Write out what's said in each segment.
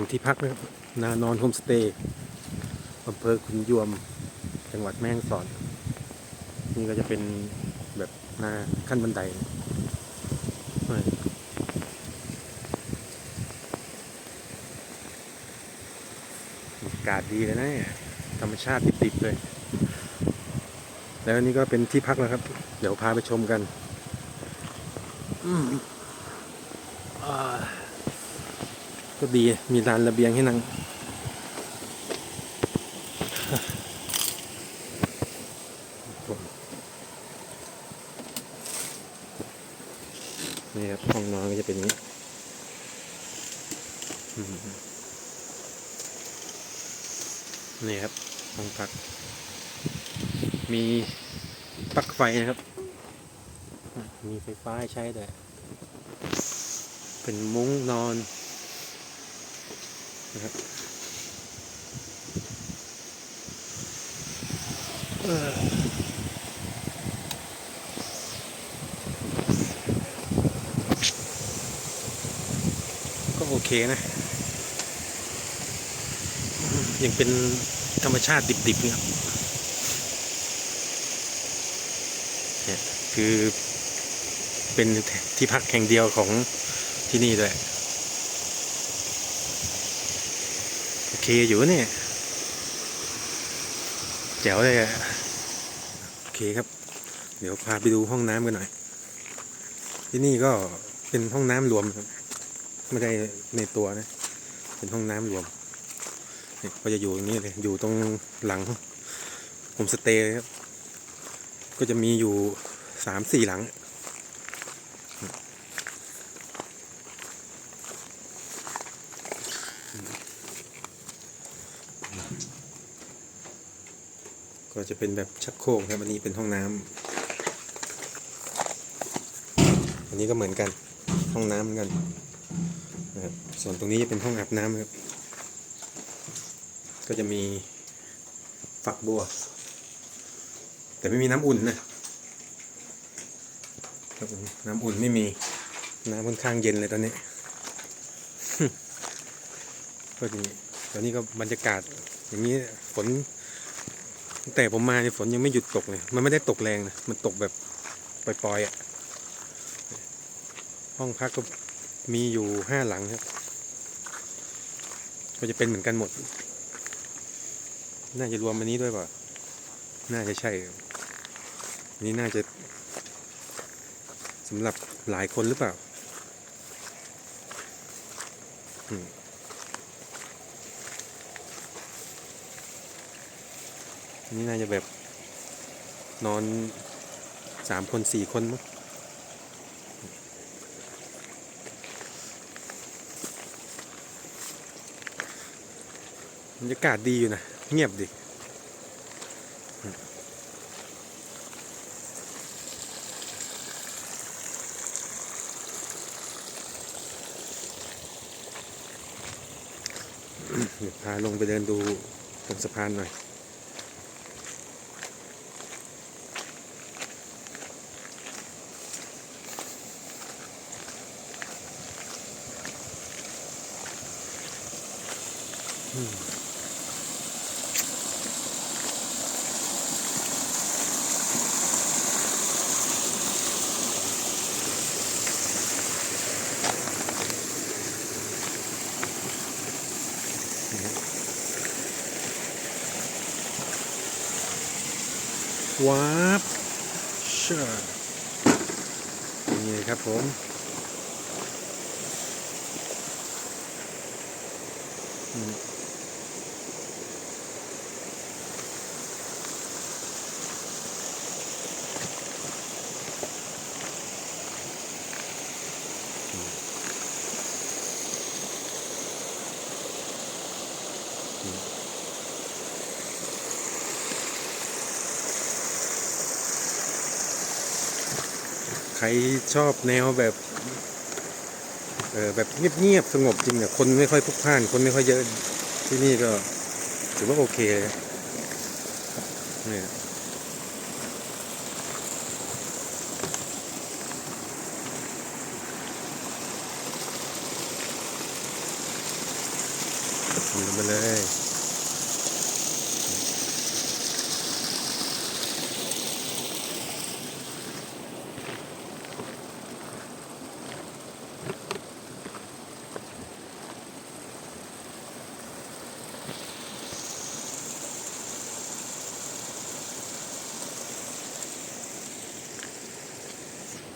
ถึงที่พักนะครับนานอนโฮมสเตย์อำเภอขุนยวม จังหวัดแม่ฮ่องสอน นี่ก็จะเป็นแบบหน้าขั้นบันไดอากาศดีเลยนะธรรมชาติติดๆเลย แล้วนนี้ก็เป็นที่พักแล้วครับ เดี๋ยวพาไปชมกัน อืมอ่า ก็ดีมีลานระเบียงให้นั่งนี่ครับห้องนอนก็จะเป็นนี้นี่ครับห้องพัก มีปลั๊กไฟนะครับ มีไฟฟ้าให้ใช้ด้วยเป็นมุ้งนอน นะครับก็โอเคนะ ยังเป็นธรรมชาติดิบๆนะครับเนี่ยคือเป็นที่พักแห่งเดียวของที่นี่ด้วย โอ เคอยู่นี่แจ๋วเลยอะโอเคครับ เดี๋ยวพาไปดูห้องน้ำกันหน่อย ที่นี่ก็เป็นห้องน้ำรวมครับ ไม่ได้ในตัวนะ เป็นห้องน้ำรวมนี่ก็จะอยู่ตรงนี้เลย อยู่ตรงหลังโฮมสเตย์ครับ ก็จะมีอยู่สามสี่หลัง ก็จะเป็นแบบชักโครกครับอันนี้เป็นห้องน้ำอันนี้ก็เหมือนกันห้องน้ำเหมือนกันนะครับส่วนตรงนี้จะเป็นห้องอาบน้ำครับ ก็จะมีฝักบัว แต่ไม่มีน้ำอุ่นนะครับน้ำอุ่นไม่มีน้ำค่อนข้างเย็นเลยตอนนี้ก็ดีตอนนี้ก็บรรยากาศอย่างนี้ฝน ตั้งแต่ผมมาเนี่ยฝนยังไม่หยุดตกเลย มันไม่ได้ตกแรงนะ มันตกแบบปล่อยๆอะ่ะ ห้องพักก็มีอยู่ห้าหลังครับ ก็จะเป็นเหมือนกันหมด น่าจะรวมอันนี้ด้วยเปล่าน่าจะใช่นนี้น่าจะสำหรับหลายคนหรือเปล่า อืม นี่น่าจะแบบนอนสามคนสี่คนมั้งบรรยากาศดีอยู่นะ เงียบดิอืมเดี๋ยวพาลงไปเดินดูตรงสะพานหน่อย ว้าบเชื่อนี่ครับผม ใครชอบแนวแบบเออแบบเงียบๆสงบจริงเนี่ยคนไม่ค่อยพลุกพล่าน คนไม่ค่อยเยอะที่นี่ก็ถือว่าโอเคเลยนี่ยทำไปเลย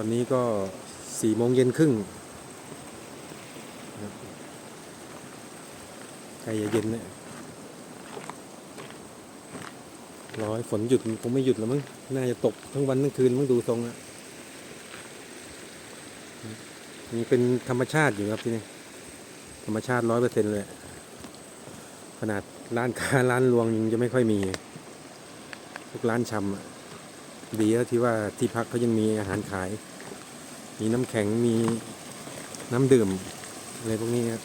อนนี้ก็สี่โมงเย็นครึ่งใจเย็นเนี่ยรอให้ฝนหยุดคงไม่หยุดแล้วมั้ง น่าจะตกทั้งวันทั้งคืนมั้งดูทรงอะนี่เป็นธรรมชาติอยู่ครับที่นี่ ธรรมชาติร้อยเปอร์เซ็นต์เลย ขนาดร้านค้าร้านรวงยังจะไม่ค่อยมีพวกร้านชำดีแล้วที่ว่าที่พักเขายังมีอาหารขาย มีน้ำแข็งมีน้ำดื่มอะไรพวกนี้ครับ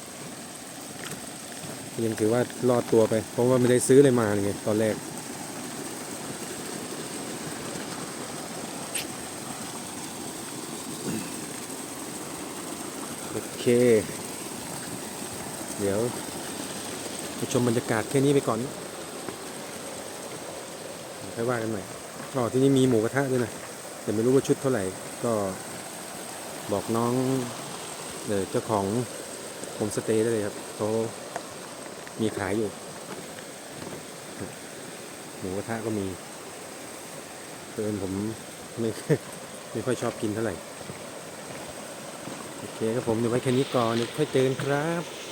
ยังถือว่ารอดตัวไป เพราะว่าไม่ได้ซื้ออะไรมาไงตอนแรกโอเค เดี๋ยวไปชมบรรยากาศแค่นี้ไปก่อนค่อยว่ากันใหม่อ๋อที่นี่มีหมูกระทะด้วยนะแต่ไม่รู้ว่าชุดเท่าไหร่ก็ บอกน้องเออเจ้าของโฮมสเตย์ได้เลยครับเขามีขายอยู่ หมูกระทะก็มีเพิ่นผมไม่ไม่ค่อยชอบกินเท่าไหร่ โอเคครับผมเดี๋ยวไว้แค่นี้ก่อนเดี๋ยวค่อยเจอกันครับ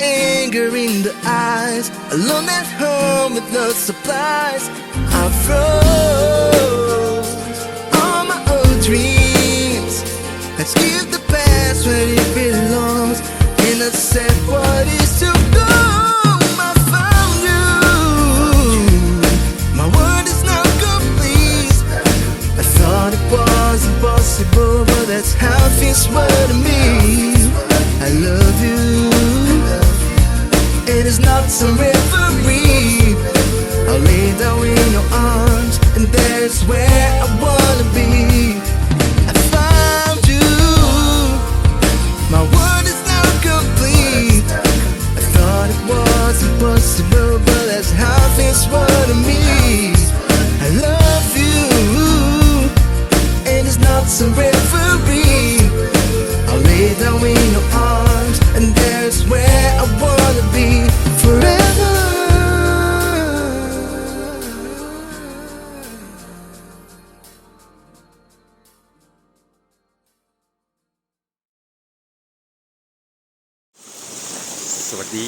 anger in the eyes. Alone at home with no supplies. I froze all my old dreams. Let's give the past where it belongs. And I said, What is to come? I found you. My world is now complete. I thought it was impossible, but that's how things were to me. so real.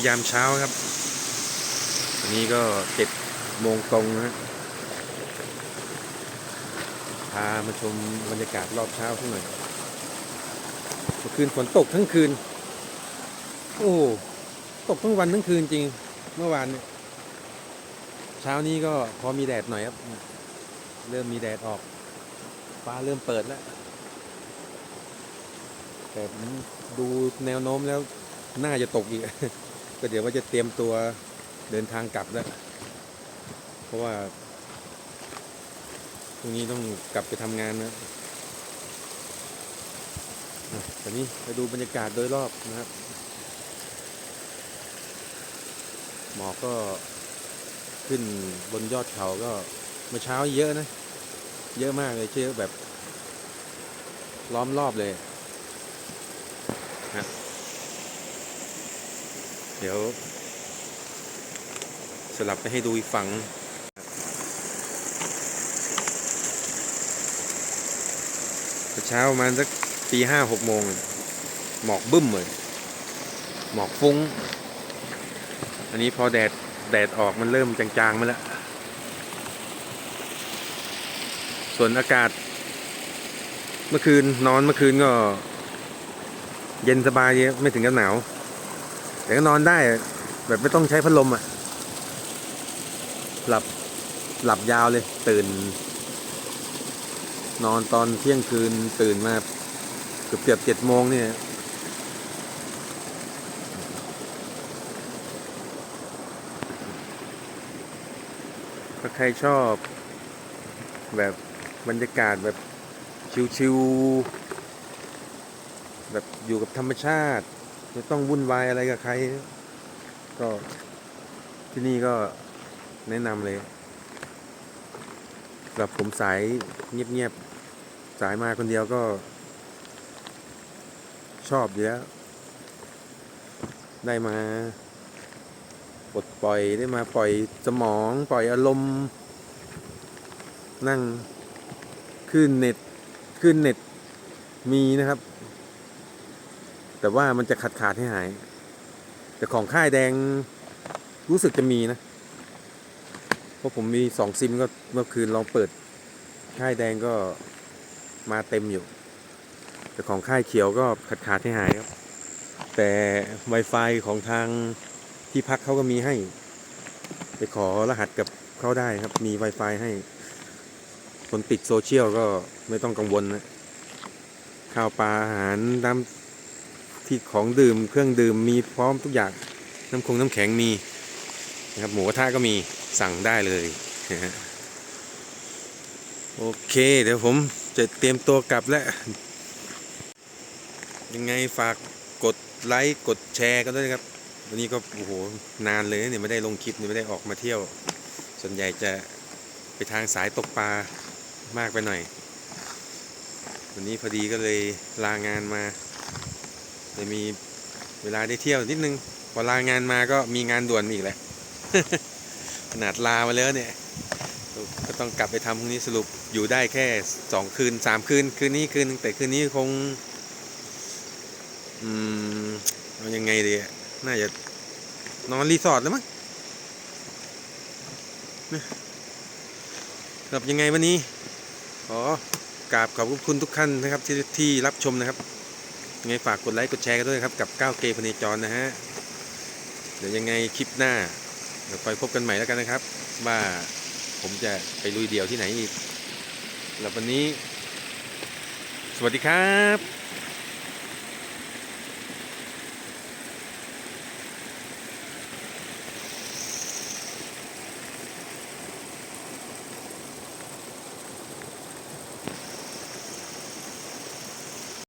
ยามเช้าครับวันนี้ก็เจ็ดโมงตรงนะพามาชมบรรยากาศรอบเช้าสักหน่อยเมื่อคืนฝนตกทั้งคืน โอ้ตกทั้งวันทั้งคืนจริง เมื่อวานเนี่ยเช้านี้ก็พอมีแดดหน่อยครับ เริ่มมีแดดออก ฟ้าเริ่มเปิดแล้ว แต่ดูแนวโน้มแล้ว น่าจะตกอีก ก็เดี๋ยวว่าจะเตรียมตัวเดินทางกลับแล้ว เพราะว่าพรุ่งนี้ต้องกลับไปทำงานนะตอนนี้ไปดูบรรยากาศโดยรอบนะครับ หมอกก็ขึ้นบนยอดเขาก็เมื่อเช้าเยอะนะ เยอะมากเลยเชื่อแบบล้อมรอบเลย เดี๋ยว สลับไปให้ดูอีกฝั่งเช้าประมาณสักตีห้าหกโมง หมอกบึ้มเลย หมอกฟุ้ง อันนี้พอแดด แดดออกมันเริ่มจางๆมาแล้ว ส่วนอากาศ เมื่อคืนนอนเมื่อคืนก็ เย็นสบายไม่ถึงกับหนาว แต่ก็นอนได้ แบบไม่ต้องใช้พัดลมอะ หลับหลับยาวเลย ตื่น นอนตอนเที่ยงคืนตื่นมาเกือบเกือบเจ็ดโมงเนี่ยถ้าใครชอบ แบบบรรยากาศแบบชิวๆแบบอยู่กับธรรมชาติ ไม่ต้องวุ่นวายอะไรกับใคร ก็ที่นี่ก็แนะนำเลยสำหรับผมสายเงียบๆ สายมาคนเดียวก็ ชอบอยู่แล้ว ได้มาปลดปล่อยได้มาปล่อยสมอง ปล่อยอารมณ์ นั่งขึ้นเน็ตขึ้นเน็ตมีนะครับ แต่ว่ามันจะขาดขาดให้หาย แต่ของค่ายแดงรู้สึกจะมีนะ เพราะผมมีสองซิมก็เมื่อคืนลองเปิด ค่ายแดงก็มาเต็มอยู่ แต่ของค่ายเขียวก็ขาดขาดให้หายครับ แต่ Wi-Fi ของทางที่พักเขาก็มีให้ ไปขอรหัสกับเขาได้ครับ มี Wi-Fi ให้ คนติดโซเชียลก็ไม่ต้องกังวลนะข้าวปลาอาหารน้ำ ที่ของดื่มเครื่องดื่มมีพร้อมทุกอย่างน้ำคงน้ำแข็งมีนะครับหมูกระทะก็มีสั่งได้เลยโอเค เดี๋ยวผมจะเตรียมตัวกลับแล้ว ยังไงฝากกดไลค์กดแชร์กันด้วยนะครับ วันนี้ก็โอ้โหนานเลยเนี่ยไม่ได้ลงคลิปเนี่ยไม่ได้ออกมาเที่ยว ส่วนใหญ่จะไปทางสายตกปลามากไปหน่อย วันนี้พอดีก็เลยลางานมา เลยมีเวลาได้เที่ยวนิดนึงพอลางานมาก็มีงานด่วนอีกแหละขนาดลามาแล้วเนี่ย ก็ต้องกลับไปทำพรุ่งนี้สรุปอยู่ได้แค่สองคืนสามคืน คืนนี้คืนนึงแต่คืนนี้คง อืมเอายังไงดีน่าจะนอนรีสอร์ทแล้วมั้งสำหรับยังไงวันนี้ขอกราบขอบคุณทุกท่านนะครับที่ที่รับชมนะครับ ยังไงฝากกดไลค์กดแชร์กันด้วยครับกับก้าวเกย์พเนจรนะฮะ เดี๋ยวยังไงคลิปหน้าเดี๋ยวคอยพบกันใหม่แล้วกันนะครับ ว่าผมจะไปลุยเดี่ยวที่ไหนอีกแล้ววันนี้ สวัสดีครับ